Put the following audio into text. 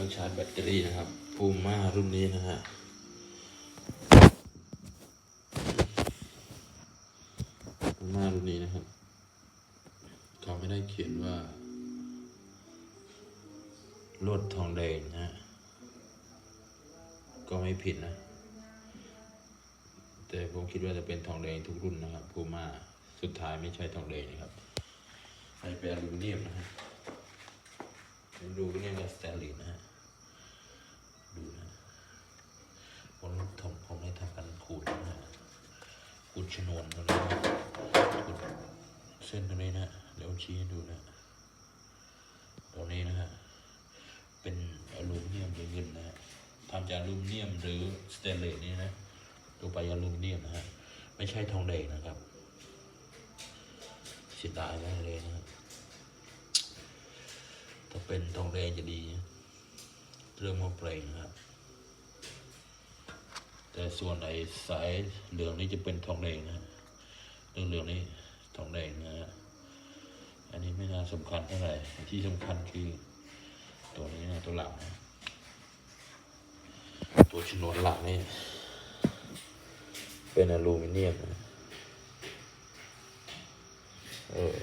ก็ชาร์จแบตเตอรี่นะครับพูม่ารุ่นนี้นะฮะพูม่ารุ่นนี้นะครับเขาไม่ได้เขียนว่าลวดทองแดงนะฮะก็ไม่ผิดนะ แต่ผมคิดว่าจะเป็นทองแดงทุกรุ่นนะครับพูม่าสุดท้ายไม่ใช่ทองแดงนะครับใช้เป็นอลูมิเนียมนะฮะ อลูเนียมกับสแตนเลสนะฮะ ดูนะผมทำผมได้ทำการขูดนะฮะขูดชนวนตรงนี้นะขูดเส้นตรงนี้นะเดี๋ยวชี้ให้ดูนะตรงนี้นะฮะ เป็นอลูมิเนียมหรือเงินนะฮะทำจากอลูมิเนียมหรือสเตนเลสนี่นะตัวไปอลูมิเนียมนะฮะ ไม่ใช่ทองแดงนะครับเสียดายมากเลยนะฮะถ้า เป็นทองแดงจะดี เรื่องมาเปลงครับ แต่ส่วนไอ้สายเหลืองนี่จะเป็นทองแดงนะเรื่องเหลืองนี่ทองแดงนะฮะอันนี้ไม่น่าสำคัญเท่าไหร่ที่สำคัญคือ ตัวนี้นะตัวหลังนะตัวชนวนหลังนี่เป็นอลูมิเนียมนะเออ